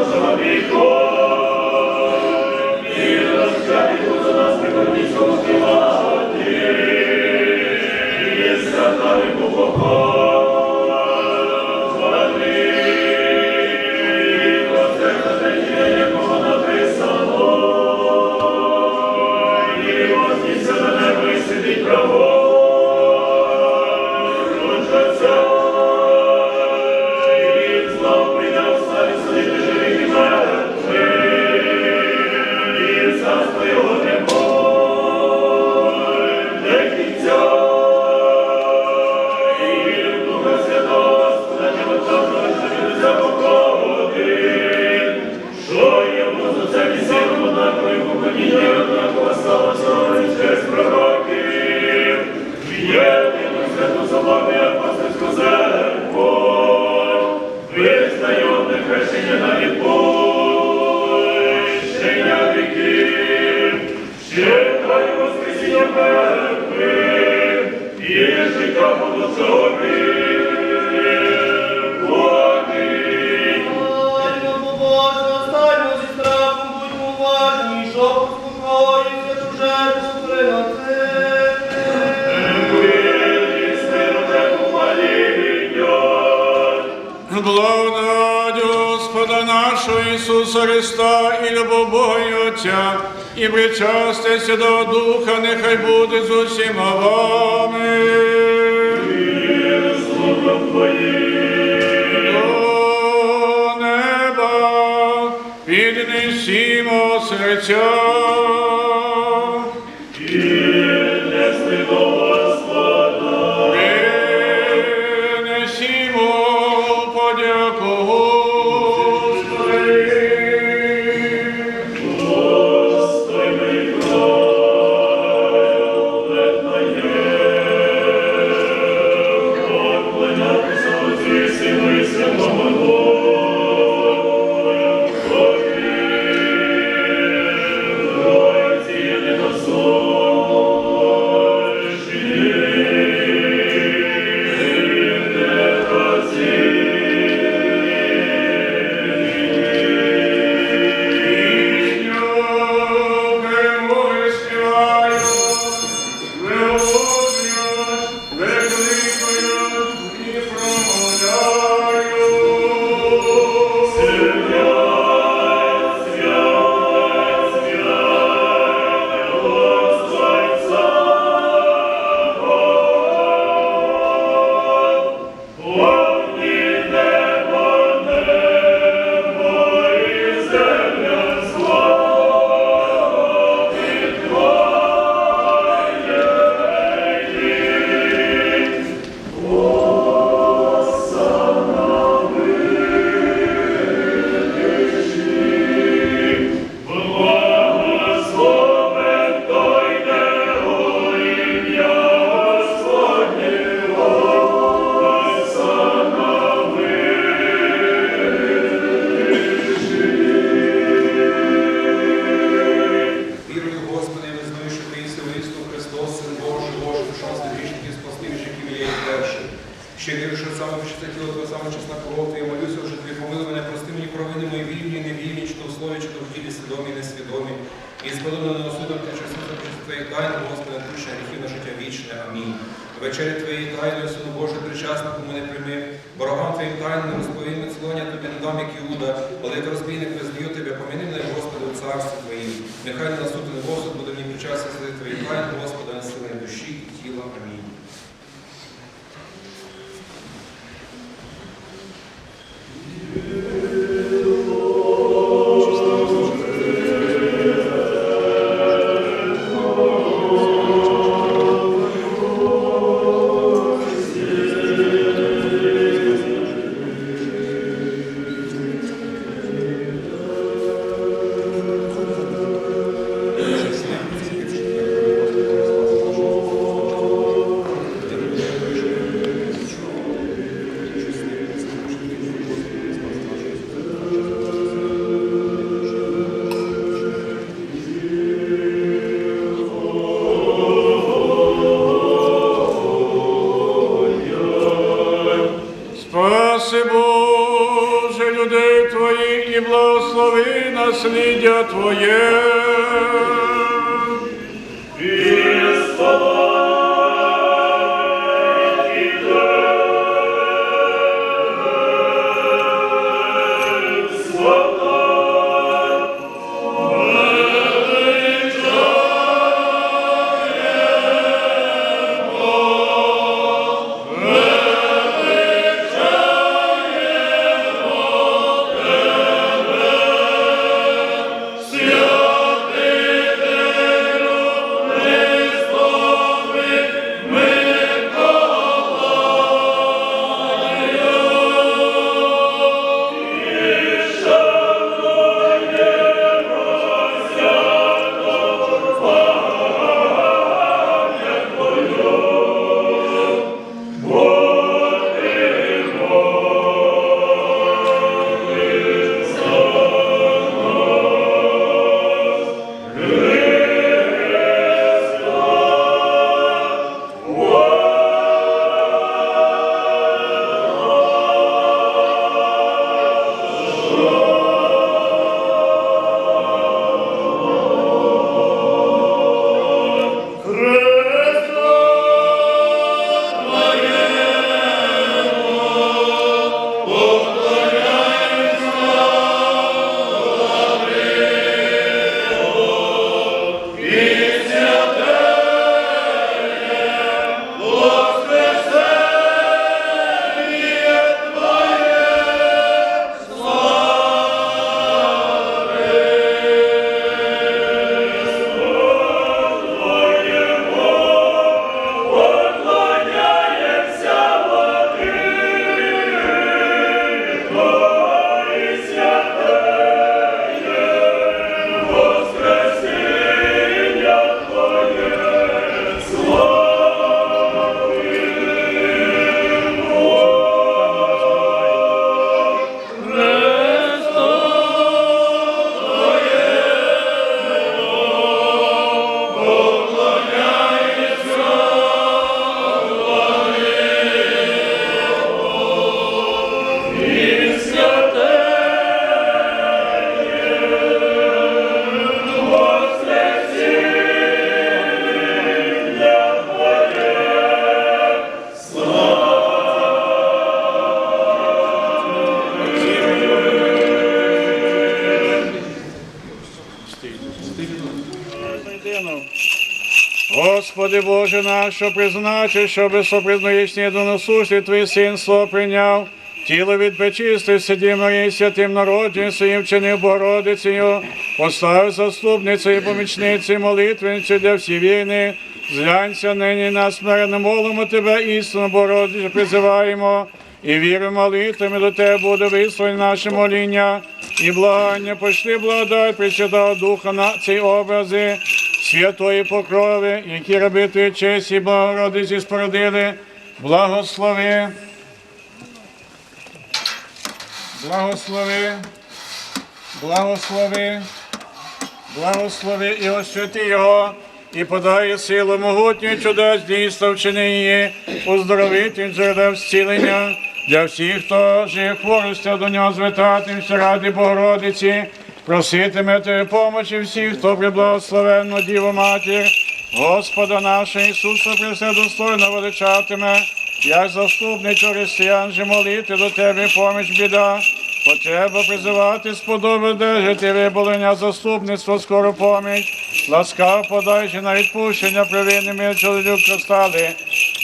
Останньому уважні, щоб успокоїться жертву приносити. Благодать Господа нашого Ісуса Христа і любов Бога і Отця, і причастя до Духа, нехай буде з усіма вами. Піднесімо серця. Вечері твої тайної, Сину Боже, причасна, кому не прийми. Ворогам Твоїм тайним розповім цілення Тобі не дам, як Іуда, коли як розбійник визнаю Тебе, поміни мене, Господи, у царстві Твоїм. Нехай не насудний Господь буде мені причастя сили Твої тайни, Господи, на сили душі і тіла. Амінь. Боже людей Твоїх і благослови насліддя Твоє. Господи Боже наш, що призначив, щоби сопризнаєчні єдиносушний Твій син слово прийняв, тіло від печисти, сиді Марії, святим народженням своїм вчинив Богородицею, поставив заступницею і помічницею молитвеницею для всі війни. Зглянься нині на смиренно молимо Тебе, істину, Богородицю, призиваємо, і віримо молитвами до Тебе буде висловлені наше моління, і благання пошли благодать Пресвятого Духа на ці образи, святої покрови, які раби Твої честі і Богородиці спородили, благослови, благослови, благослови, благослови і освяти його, і подай силу могутню чудес дійсно вчини її, уздоровити джерела зцілення для всіх, хто жив хворостя до нього звертатимся ради Богородиці, проситиме тебе помочі всіх, хто приблагословенну Діву Матір, Господа нашого Ісуса Христа достойно величатиме, як заступницю християн же молити до тебе поміч біда. Потреба призивати сподоби держати виболення заступництво скору поміч, ласкав подаючи на відпущення провинними чоловіка стали.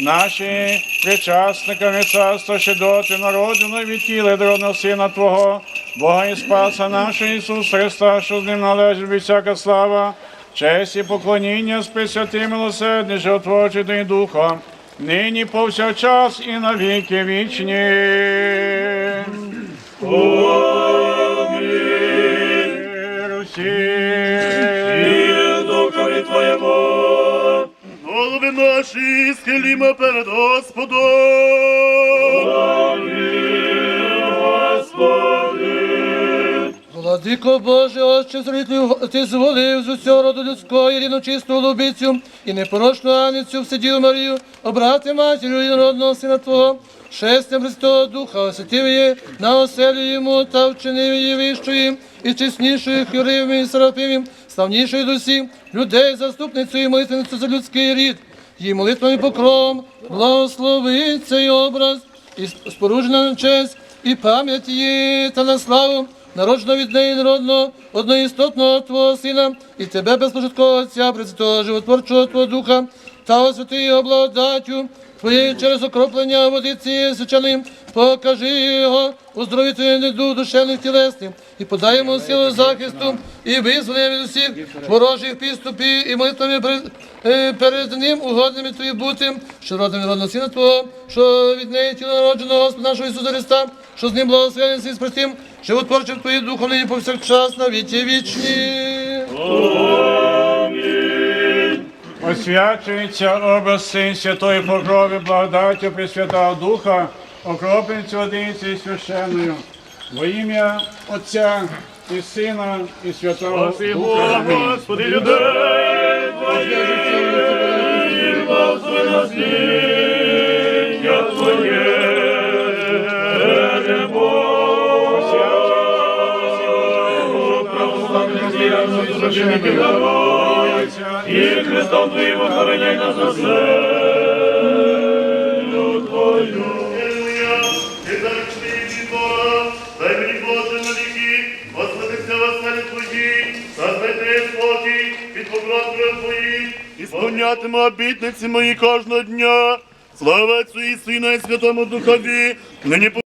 Наші причасниками царства ще доти народжено від тіла дородного сина Твого, Бога і Спаса нашого Ісуса Христа, що з ним належить від всяка слава, честь і поклоніння з пресвятим милосердним, животворчим і духом, нині повсякчас і на віки вічні. Твоєму, голови наші схилімо перед Господом. Владико Боже, Отче, зрителю, ти зволив з усього роду людського єдину чисту голубицю і непорочну Аницю в Сидію Марію, обрати матір'ю єдинородного сина Твого, шестям Христового Духа, освятив її на оселю йому та вчинив її вищою і чеснішою Хюривим і Серафимом, славнішою до всіх людей, заступницею і молитвеницею за людський рід. Її молитвами покром, благослови цей образ і споруджена на честь і пам'ять її та на славу народжено від неї народного, одноістотного Твого Сина, і Тебе, безпожиткого Отця, Пресвятого животворчого Твого Духа, та освяти його благодаттю Твоєю через окроплення водиці свяченим, покажи його Твоєї неду душевних тілесних, і подай йому силу захисту, і визволення від усіх ворожих підступів, і молитвами перед, ним угодними Тобі бути, що родом від родного Сина Твого, що від неї тіло народженого Господа нашого Ісуса Христа, що з ним благословений з простим, животворчим Твоїм Духом нині повсякчас на віки вічні. Освячується образ Син Святої Покрови, благодаттю Пресвятого Духа, окропленцю водиці і священною. Во ім'я Отця і Сина і Святого Духа. Амінь. Господи, людей Твоїх, благослови насліддя І Христом Твоїм охороняй нас на землю Твою. Аллилуйя, ти заручний від Бога, дай мені Боже на віки, возводиться веселі Твої, зазнайте спокій під покровою Твої, і сповнятиму обітниці мої кожного дня. Слава Отцю і Сина і Святому Духові, нині